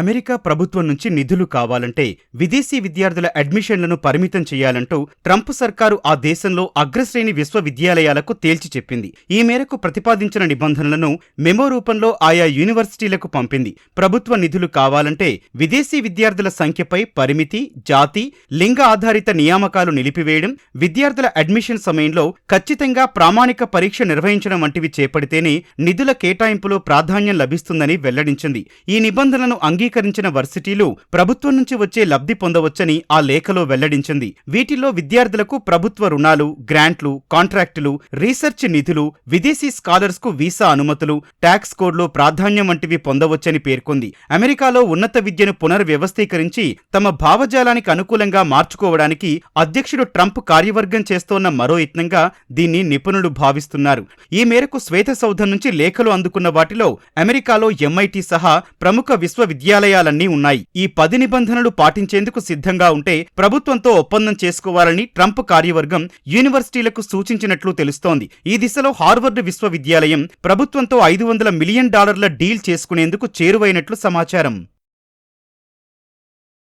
America ప్రభుత్వం నుంచి నిధులు కావాలంటే విదేశీ విద్యార్థుల అడ్మిషన్లను పరిమితం చేయాలంటూ ట్రంప్ సర్కారు ఆ దేశంలో అగ్రశ్రేణి విశ్వవిద్యాలయాలకు తేల్చి చెప్పింది. ఈ మేరకు ప్రతిపాదించిన నిబంధనలను మెమో రూపంలో ఆయా యూనివర్సిటీలకు పంపింది. ప్రభుత్వ నిధులు కావాలంటే విదేశీ విద్యార్థుల సంఖ్యపై పరిమితి జాతి లింగ ఆధారిత నియామకాలు నిలిపివేయడం విద్యార్థుల అడ్మిషన్ సమయంలో ఖచ్చితంగా ప్రామాణిక పరీక్ష నిర్వహించడం వంటివి చేపడితేనే నిధుల కేటాయింపులో ప్రాధాన్యం లభిస్తుందని వెల్లడించింది. ఈ నిబంధనలను అంగీకరించిన వర్సిటీలు ప్రభుత్వం నుంచి వచ్చే లబ్ధి పొందవచ్చని ఆ లేఖలో వెల్లడించింది. వీటిల్లో విద్యార్థులకు ప్రభుత్వ రుణాలు గ్రాంట్లు కాంట్రాక్టులు రీసెర్చ్ నిధులు విదేశీ స్కాలర్స్కు వీసా అనుమతులు ట్యాక్స్ కోడ్లో ప్రాధాన్యం వంటివి పొందవచ్చని పేర్కొంది. అమెరికాలో ఉన్నత విద్యను పునర్వ్యవస్థీకరించి తమ భావజాలానికి అనుకూలంగా మార్చుకోవడానికి అధ్యక్షుడు ట్రంప్ కార్యవర్గం చేస్తోన్న మరో యత్నంగా దీన్ని నిపుణులు భావిస్తున్నారు. ఈ మేరకు శ్వేత సౌధం నుంచి లేఖలు అందుకున్న వాటిలో అమెరికాలో ఎంఐటి సహా ప్రముఖ విద్యాలయాలన్నీ ఉన్నాయి. ఈ పది నిబంధనలు పాటించేందుకు సిద్ధంగా ఉంటే ప్రభుత్వంతో ఒప్పందం చేసుకోవాలని ట్రంప్ కార్యవర్గం యూనివర్సిటీలకు సూచించినట్లు తెలుస్తోంది. ఈ దిశలో హార్వర్డ్ విశ్వవిద్యాలయం ప్రభుత్వంతో ఐదు వందల మిలియన్ డాలర్ల డీల్ చేసుకునేందుకు చేరువైనట్లు సమాచారం.